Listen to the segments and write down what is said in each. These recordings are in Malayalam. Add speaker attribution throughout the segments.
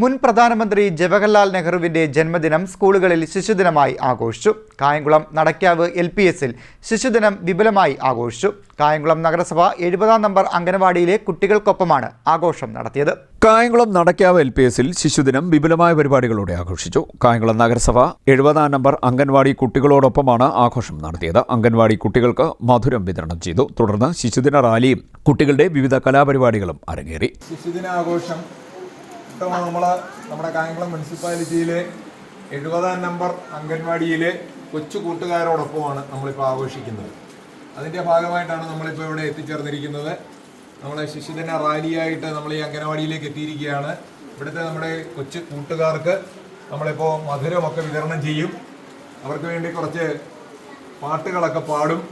Speaker 1: മുൻ പ്രധാനമന്ത്രി ജവഹർലാൽ നെഹ്റുവിന്റെ ജന്മദിനം സ്കൂളുകളിൽ ശിശുദിനമായി ആഘോഷിച്ചു. കായംകുളം നടക്കാവ് എൽ പി എസിൽ ശിശുദിനം വിപുലമായി ആഘോഷിച്ചു. കായംകുളം നഗരസഭ എഴുപതാം നമ്പർ അംഗനവാടിയിലെ കുട്ടികൾക്കൊപ്പമാണ് ആഘോഷം നടത്തിയത്.
Speaker 2: കായംകുളം നടക്കാവ് എൽ പി എസിൽ ശിശുദിനം വിപുലമായ പരിപാടികളോടെ ആഘോഷിച്ചു. കായംകുളം നഗരസഭ എഴുപതാം നമ്പർ അംഗൻവാടി കുട്ടികളോടൊപ്പമാണ് ആഘോഷം നടത്തിയത്. അംഗൻവാടി കുട്ടികൾക്ക് മധുരം വിതരണം ചെയ്തു. തുടർന്ന് ശിശുദിന റാലിയും കുട്ടികളുടെ വിവിധ കലാപരിപാടികളും അരങ്ങേറി.
Speaker 3: ശിശുദിനാഘോഷം ഇത്തവണ നമ്മൾ നമ്മുടെ കായംകുളം മുനിസിപ്പാലിറ്റിയിലെ എഴുപതാം നമ്പർ അംഗൻവാടിയിലെ കൊച്ചു കൂട്ടുകാരോടൊപ്പമാണ് നമ്മളിപ്പോൾ ആഘോഷിക്കുന്നത്. അതിന്റെ ഭാഗമായിട്ടാണ് നമ്മളിപ്പോൾ ഇവിടെ എത്തിച്ചേർന്നിരിക്കുന്നത്. നമ്മളെ ശിശുദിന റാലിയായിട്ട് നമ്മൾ ഈ അംഗനവാടിയിലേക്ക് എത്തിയിരിക്കുകയാണ്. ഇവിടുത്തെ നമ്മുടെ കൊച്ചു കൂട്ടുകാർക്ക് നമ്മളിപ്പോൾ മധുരമൊക്കെ വിതരണം ചെയ്യും. അവർക്ക് വേണ്ടി കുറച്ച് പാട്ടുകളൊക്കെ പാടും.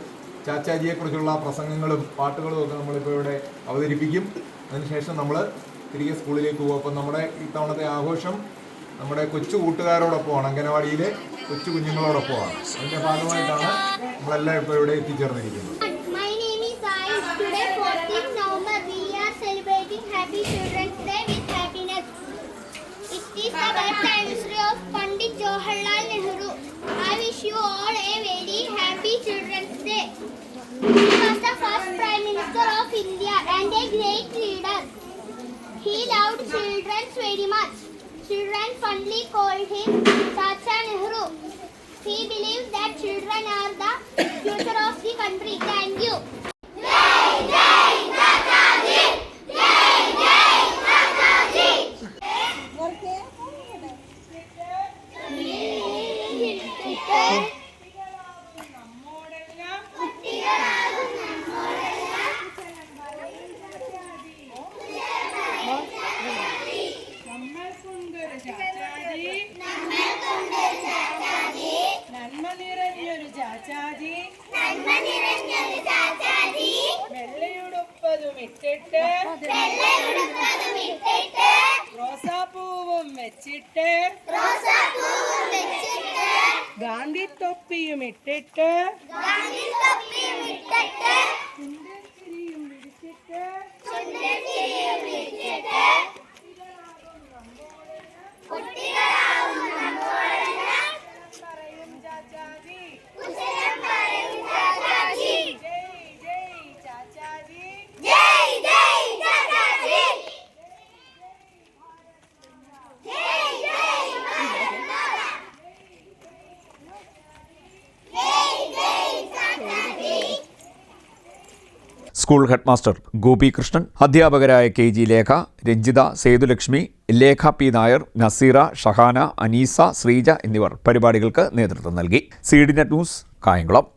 Speaker 3: ചാച്ചാജിയെക്കുറിച്ചുള്ള പ്രസംഗങ്ങളും പാട്ടുകളും ഒക്കെ നമ്മളിപ്പോൾ ഇവിടെ അവതരിപ്പിക്കും. അതിനുശേഷം നമ്മൾ തിരികെ സ്കൂളിലേക്ക് പോകും അപ്പം നമ്മുടെ ഇത്തവണത്തെ ആഘോഷം നമ്മുടെ കൊച്ചു കൂട്ടുകാരോടൊപ്പമാണ് അംഗനവാടിയിലെ കൊച്ചു കുഞ്ഞുങ്ങളോടൊപ്പമാണ് അതിന്റെ ഭാഗമായിട്ടാണ് നമ്മളെല്ലാം ഇപ്പോൾ ഇവിടെ എത്തിച്ചേർന്നിരിക്കുന്നത്
Speaker 4: My name is Ayush. Today, 14th November, we are celebrating Happy Children's Day with happiness. It is the birth of Pandit Jawaharlal Nehru. I wish you all a very happy Children's Day. He was the first Prime Minister of India and a great leader. Children very much. Children fondly called him Chacha Nehru. He believed that children are the future of the country. Thank you.
Speaker 5: Chachaji. വെള്ളയുടുപ്പതും ഇട്ടിട്ട്. റോസാപ്പൂവും വെച്ചിട്ട്. ഗാന്ധി തൊപ്പിയും ഇട്ടിട്ട്. ചുണ്ടത്തിരിയും
Speaker 2: സ്കൂൾ ഹെഡ്മാസ്റ്റർ ഗോപികൃഷ്ണൻ അധ്യാപകരായ K G Lekha Ranjitha Sethulakshmi Lekha P Nair Nazeera Shahana Aneesa Sreeja എന്നിവർ പരിപാടികൾക്ക് നേതൃത്വം നൽകി. C D net news Kayamkulam.